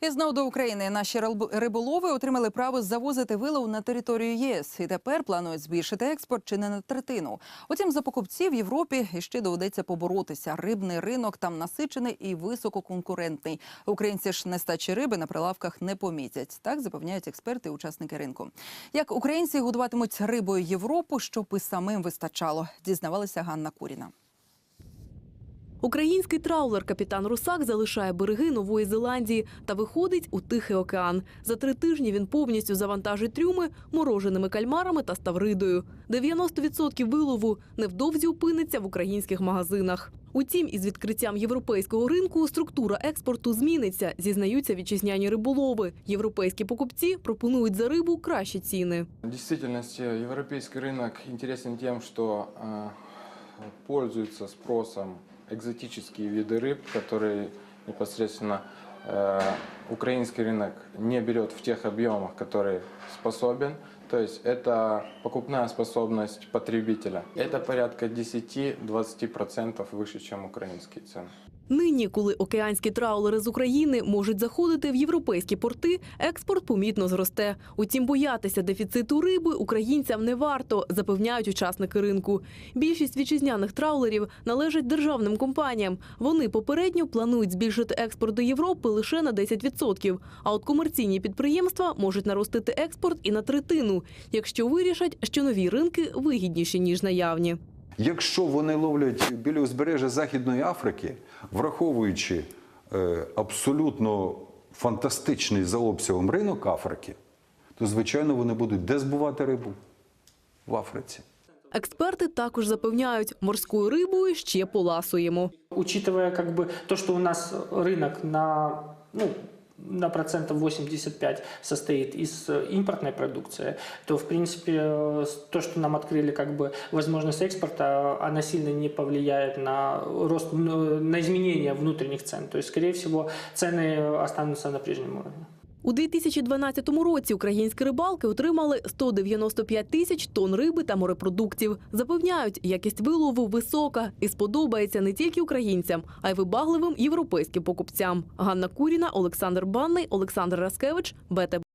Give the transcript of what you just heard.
І знову до України наші риб- риболови отримали право завозити вилов на територію ЄС і тепер планують збільшити експорт чи не на третину. Утім, за покупців в Європі іще доведеться поборотися. Рибний ринок там насичений і висококонкурентний. Українці ж нестачі риби на прилавках не помітять. Так запевняють експерти, і учасники ринку. Як українці годуватимуть рибою Європу, щоб і самим вистачало, дізнавалася Ганна Куріна. Український траулер капітан Русак залишає береги Нової Зеландії та виходить у Тихий океан. За три тижні він повністю завантажить трюми мороженими кальмарами та ставридою. 90% вилову невдовзі опиниться в українських магазинах. Утім, із відкриттям європейського ринку структура експорту зміниться, зізнаються вітчизняні риболови. Європейські покупці пропонують за рибу кращі ціни. Действительности европейский рынок интересен тем, что э, спросом экзотические виды рыб, которые непосредственно э, украинский рынок не берет в тех объемах, которые способен. То есть это покупная способность потребителя. Это порядка 10-20% выше, чем украинские цены. Нині, коли океанські траулери з України можуть заходити в європейські порти, експорт помітно зросте. Утім, боятися дефіциту риби українцям не варто, запевняють учасники ринку. Більшість вітчизняних траулерів належать державним компаніям. Вони попередньо планують збільшити експорт до Європи лише на 10%. А от комерційні підприємства можуть наростити експорт і на третину, якщо вирішать, що нові ринки вигідніші ніж наявні. Якщо вони ловлять біля узбережжя Західної Африки, враховуючи е, абсолютно фантастичний за обсягом ринок Африки, то звичайно вони будуть де збувати рибу в Африці. Експерти також запевняють, морською рибою ще поласуємо. Учитывая как бы то, что у нас рынок на, ну, на процентов 85 состоит из э, импортной продукции, то, в принципе, э, то, что нам открыли как бы возможность экспорта, она сильно не повлияет на рост, ну, на изменение внутренних цен. То есть, скорее всего, цены останутся на прежнем уровне. У 2012 році українські рибалки отримали 195 тисяч тонн риби та морепродуктів. Запевняють, якість вилову висока і сподобається не тільки українцям, а й вибагливим європейським покупцям. Ганна Куріна, Олександр Банний, Олександр Раскевич, БТБ.